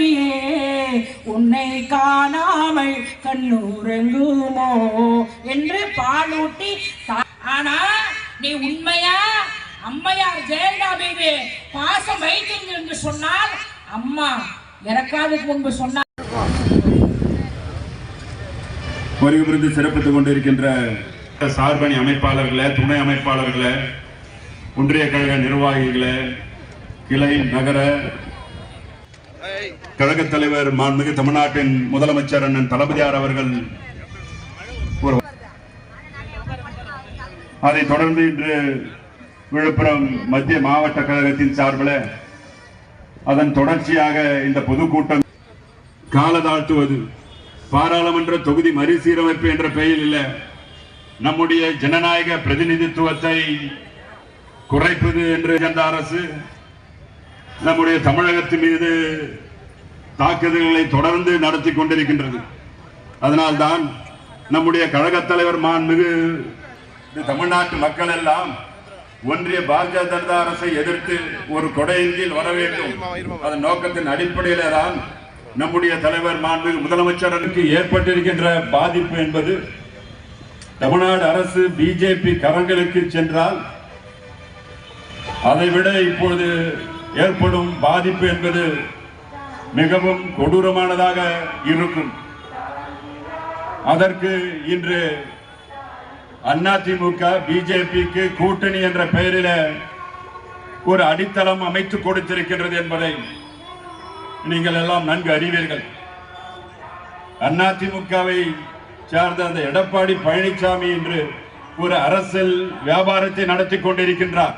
இல்லையே உன்னை காணாமல் கண்ணுறங்குமோ என்று பாலூட்டி ஆனா நீ உண்மையா? அம்மையார் ஜெயலலிதா மீது பாசம் வைத்தீங்க என்று சொன்னால் அம்மா இறக்காதுக்கு முன்பு சொன்னார் வருகிறது சிறப்பித்துக் கொண்டிருக்கின்ற சார்பணி அமைப்பாளர்களை துணை அமைப்பாளர்களை ஒன்றிய கழக நிர்வாகிகளை கிளை நகர கழக தலைவர் மாண்புமிகு தமிழ்நாட்டின் முதலமைச்சர் அண்ணன் தளபதியார் அவர்கள் அதை தொடர்ந்து இன்று விழுப்புரம் மத்திய மாவட்ட கழகத்தின் சார்பில் அதன் தொடர்ச்சியாக இந்த பொதுக்கூட்டம் காலதாழ்த்துவது. பாராளுமன்ற தொகுதி மறுசீரமைப்பு என்ற பெயரில் இல்ல. நம்முடைய ஜனநாயக பிரதிநிதித்துவத்தை குறைப்பது என்று அந்த அரசு நம்முடைய தமிழகத்தின் மீது தாக்குதல்களை தொடர்ந்து நடத்தி கொண்டிருக்கின்றது. அதனால்தான் நம்முடைய கழகத் தலைவர் மாண்புமிகு தமிழ்நாட்டு மக்கள் எல்லாம் ஒன்றிய பாரதிய ஜனதா அரசை எதிர்த்து ஒரு கொடையின் கீழ் வர வேண்டும். அதன் நோக்கத்தின் அடிப்படையில தான் நம்முடைய தலைவர் மாண்புமிகு முதலமைச்சருக்கு ஏற்பட்டிருக்கின்ற பாதிப்பு என்பது தமிழ்நாடு அரசு பிஜேபி கரங்களுக்கு சென்றால் அதைவிட இப்பொழுது ஏற்படும் பாதிப்பு என்பது மிகவும் கொடூரமானதாக இருக்கும். அதற்கு இன்று அதிமுக பிஜேபிக்கு கூட்டணி என்ற பெயரில ஒரு அடித்தளம் அமைத்து கொடுத்திருக்கின்றது என்பதை நீங்கள் எல்லாம் நன்கு அறிவீர்கள். அதிமுகவை சார்ந்த அந்த எடப்பாடி பழனிசாமி என்று ஒரு அரசியல் வியாபாரத்தை நடத்தி கொண்டிருக்கின்றார்.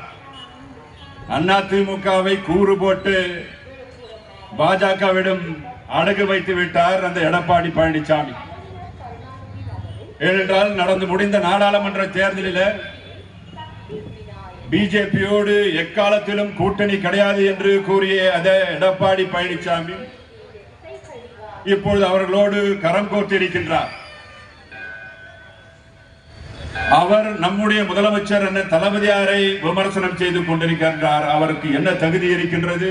அதிமுகவை கூறு போட்டு பாஜகவிடம் அடகு வைத்து விட்டார் அந்த எடப்பாடி பழனிசாமி ஏனென்றால் நடந்து முடிந்த நாடாளுமன்ற தேர்தலில் பிஜேபியோடு எக்காலத்திலும் கூட்டணி கிடையாது என்று கூறிய அதே எடப்பாடி பழனிசாமி இப்பொழுது அவர்களோடு கரம் கோர்த்திருக்கின்றார். அவர் நம்முடைய முதலமைச்சர் என்ன தளபதியாரை விமர்சனம் செய்து கொண்டிருக்கின்றார் அவருக்கு என்ன தகுதி இருக்கின்றது?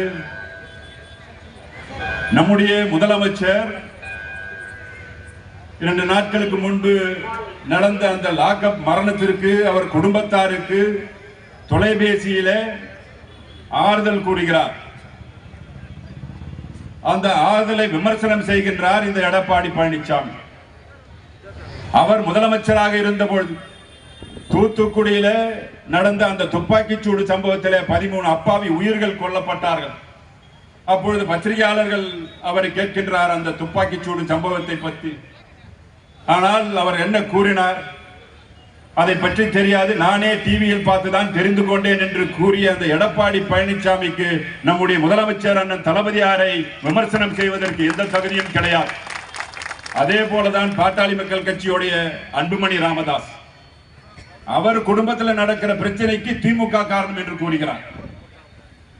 நம்முடைய முதலமைச்சர் இரண்டு நாட்களுக்கு முன்பு நடந்த அந்த லாக்அப் மரணத்திற்கு அவர் குடும்பத்தாருக்கு தொலைபேசியில ஆறுதல் கூறுகிறார். அந்த ஆறுதலை விமர்சனம் செய்கின்றார் இந்த எடப்பாடி பழனிசாமி அவர் முதலமைச்சராக இருந்தபொழுது தூத்துக்குடியில நடந்த அந்த துப்பாக்கிச்சூடு சம்பவத்தில் சம்பவத்திலே பதிமூணு அப்பாவி உயிர்கள் கொல்லப்பட்டார்கள். அப்பொழுது பத்திரிகையாளர்கள் அவரை கேட்கின்றார் அந்த துப்பாக்கிச்சூடு சம்பவத்தை பற்றி ஆனால் அவர் என்ன கூறினார்? அதை பற்றி தெரியாது. நானே டிவியில் பார்த்துதான் தெரிந்து கொண்டேன் என்று கூறிய அந்த எடப்பாடி பழனிசாமிக்கு நம்முடைய முதலமைச்சர் அண்ணன் தளபதியாரை விமர்சனம் செய்வதற்கு எந்த தகுதியும் கிடையாது. அதே போலதான் பாட்டாளி மக்கள் கட்சியுடைய அன்புமணி ராமதாஸ். அவர் குடும்பத்தில் நடக்கிற பிரச்சனைக்கு திமுக காரணம் என்று கூறுகிறார்.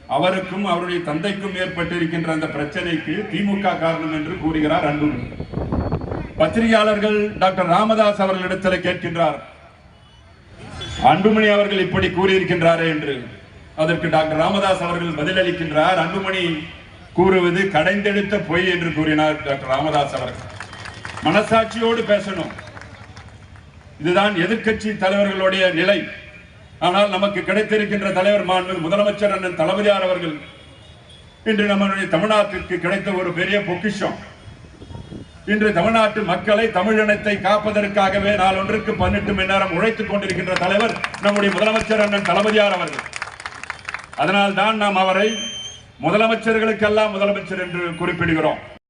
அவருக்கும் அவருடைய தந்தைக்கும் ஏற்பட்டிருக்கின்ற அந்த பிரச்சனைக்கு திமுக காரணம் என்று கூறுகிறார் அன்பு பத்திரிகையாளர்கள் டாக்டர் ராமதாஸ் அவர்களிடத்தில் கேட்கின்றார். அன்புமணி அவர்கள் இப்படி கூறியிருக்கின்றாரே என்று. அதற்கு டாக்டர் ராமதாஸ் அவர்கள் பதிலளிக்கின்றார். அன்புமணி கூறுவது கடைந்தெடுத்த பொய் என்று கூறினார் டாக்டர் ராமதாஸ் அவர்கள். மனசாட்சியோடு பேசணும். இதுதான் எதிர்க்கட்சி தலைவர்களுடைய நிலை. ஆனால் நமக்கு கிடைத்திருக்கின்ற தலைவர் மாண்பு முதலமைச்சர் அண்ணன் தளபதியார் அவர்கள் இன்று நம்மளுடைய தமிழ்நாட்டிற்கு கிடைத்த ஒரு பெரிய பொக்கிஷம். இன்று தமிழ்நாட்டு மக்களை தமிழினத்தை காப்பதற்காகவே நாளொன்றுக்கு பன்னெண்டு மணி நேரம் உழைத்துக் கொண்டிருக்கின்ற தலைவர் நம்முடைய முதலமைச்சர் அண்ணன் தளபதியார் அவர்கள். அதனால் தான் நாம் அவரை முதலமைச்சர்களுக்கெல்லாம் முதலமைச்சர் என்று குறிப்பிடுகிறோம்.